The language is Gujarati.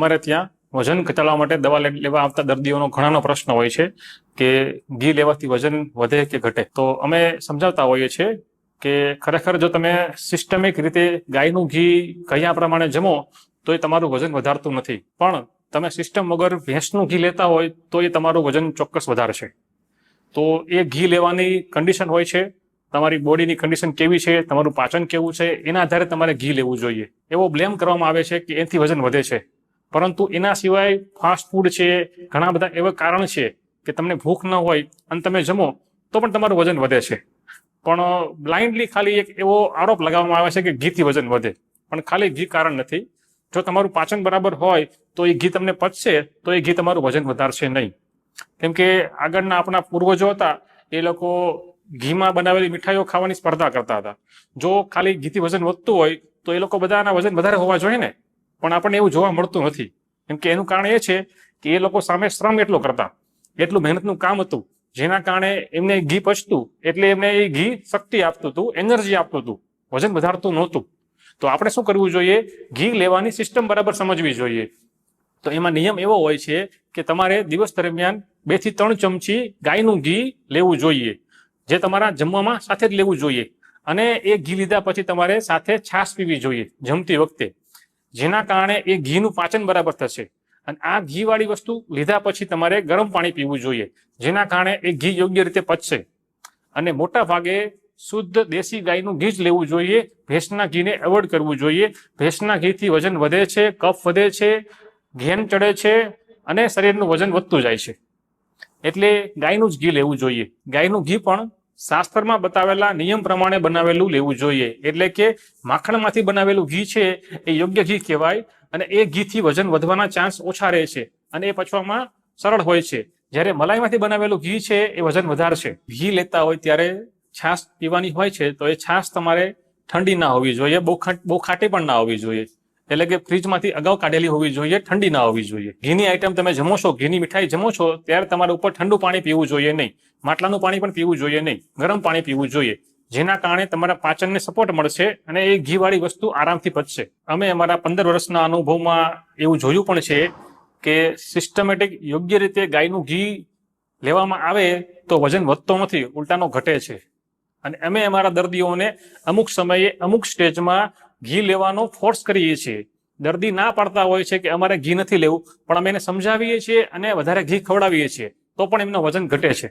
અમારે ત્યાં વજન ઘટાડવા માટે દવા લેવા આવતા દર્દીઓનો ઘણાનો પ્રશ્ન હોય છે કે ઘી લેવાથી વજન વધે કે ઘટે? તો અમે સમજાવતા હોઈએ છીએ કે ખરેખર જો તમે સિસ્ટમિક રીતે ગાયનું ઘી કયા પ્રમાણે જમો, તો એ તમારું વજન વધારતું નથી. પણ તમે સિસ્ટમ વગર ભેંસનું ઘી લેતા હોય, તો એ તમારું વજન ચોક્કસ વધારશે. તો એ ઘી લેવાની કન્ડિશન હોય છે. તમારી બોડીની કન્ડિશન કેવી છે? તમારું પાચન કેવું છે? એના આધારે તમારે ઘી લેવું જોઈએ. એવો બ્લેમ કરવામાં આવે છે કે એથી વજન વધે છે. પરંતુ એના સિવાય ફાસ્ટ ફૂડ છે, ઘણા બધા એવા કારણ છે કે તમને ભૂખ ન હોય અને તમે જમો, તો પણ તમારું વજન વધે છે. પણ બ્લાઇન્ડલી ખાલી એક એવો આરોપ લગાવવામાં આવે છે કે ઘીથી વજન વધે. પણ ખાલી ઘી કારણ નથી. જો તમારું પાચન બરાબર હોય, તો એ ઘી તમને પચશે, તો એ ઘી તમારું વજન વધારશે નહીં. કેમ કે આગળના આપણા પૂર્વજો હતા, એ લોકો ઘીમાં બનાવેલી મીઠાઈઓ ખાવાની સ્પર્ધા કરતા હતા. જો ખાલી ઘીથી વજન વધતું હોય, તો એ લોકો બધાના વજન વધારે હોવા જોઈએ ને? પણ આપણને એવું જોવા મળતું નથી. કેમ કે એનું કારણ એ છે કે એ લોકો સામે શ્રમ એટલો કરતા. એટલું મહેનતનું કામ હતું. જેના કારણે એમને ઘી પચતું, એટલે એમને એ ઘી શક્તિ આપતું હતું, એનર્જી આપતું હતું. વજન વધારતું નહોતું. તો આપણે શું કરવું જોઈએ? ઘી લેવાની સિસ્ટમ બરાબર સમજવી જોઈએ. તો એમાં નિયમ એવો હોય છે કે તમારે દિવસ દરમિયાન બેથી ત્રણ ચમચી ગાયનું ઘી લેવું જોઈએ. જે તમારા જમવામાં સાથે જ લેવું જોઈએ. અને એ ઘી લીધા પછી તમારે સાથે છાશ પીવી જોઈએ જમતી વખતે. જેના કારણે એ ઘીનું પાચન બરાબર થશે. અને આ ઘીવાળી વસ્તુ લીધા પછી તમારે ગરમ પાણી પીવું જોઈએ, જેના કારણે એ ઘી યોગ્ય રીતે પચશે. અને મોટા ભાગે શુદ્ધ દેશી ગાયનું ઘી જ લેવું જોઈએ, ભેંસના ઘીને એવોઇડ કરવું જોઈએ. ભેંસના ઘીથી વજન વધે છે, કફ વધે છે, ઘેન ચડે છે અને શરીરનું વજન વધતું જાય છે. એટલે ગાયનું જ ઘી લેવું જોઈએ. ગાયનું ઘી પણ શાસ્ત્રમાં બતાવેલા નિયમ પ્રમાણે બનાવેલું લેવું જોઈએ. એટલે કે માખણમાંથી બનાવેલું ઘી છે, એ યોગ્ય ઘી કહેવાય અને એ ઘીથી વજન વધવાના ચાન્સ ઓછા રહે છે અને એ પચવામાં સરળ હોય છે. જ્યારે મલાઈમાંથી બનાવેલું ઘી છે, એ વજન વધારશે. ઘી લેતા હોય ત્યારે છાશ પીવાની હોય છે, તો એ છાશ તમારે ઠંડી ના હોવી જોઈએ બહુ બહુ ખાટી પણ ના હોવી જોઈએ. એટલે કે ફ્રીજમાંથી અગાઉ કાઢેલી હોવી જોઈએ, ઠંડી ના હોવી જોઈએ. ઘીની આઈટમ તમે જમો છો, ઘીની મીઠાઈ જમો છો, ત્યારે તમારે ઉપર ઠંડુ પાણી પીવું જોઈએ નહીં. માટલાનું પાણી પણ પીવું જોઈએ નહીં. ગરમ પાણી પીવું જોઈએ. જેના કારણે તમારા પાચનને સપોર્ટ મળશે અને એ ઘીવાળી વસ્તુ આરામથી પચશે. અમે અમારા પંદર વર્ષના અનુભવમાં એવું જોયું પણ છે કે સિસ્ટમેટિક યોગ્ય રીતે ગાયનું ઘી લેવામાં આવે તો વજન વધતો નથી, ઉલટાનો ઘટે છે. અને અમે અમારા દર્દીઓને અમુક સમયે અમુક સ્ટેજમાં ઘી લેવાનો ફોર્સ કરીએ છીએ. દર્દી ના પાડતા હોય છે કે અમારે ઘી નથી લેવું, પણ અમે એને સમજાવીએ છીએ અને વધારે ઘી ખવડાવીએ છીએ, તો પણ એમનું વજન ઘટે છે.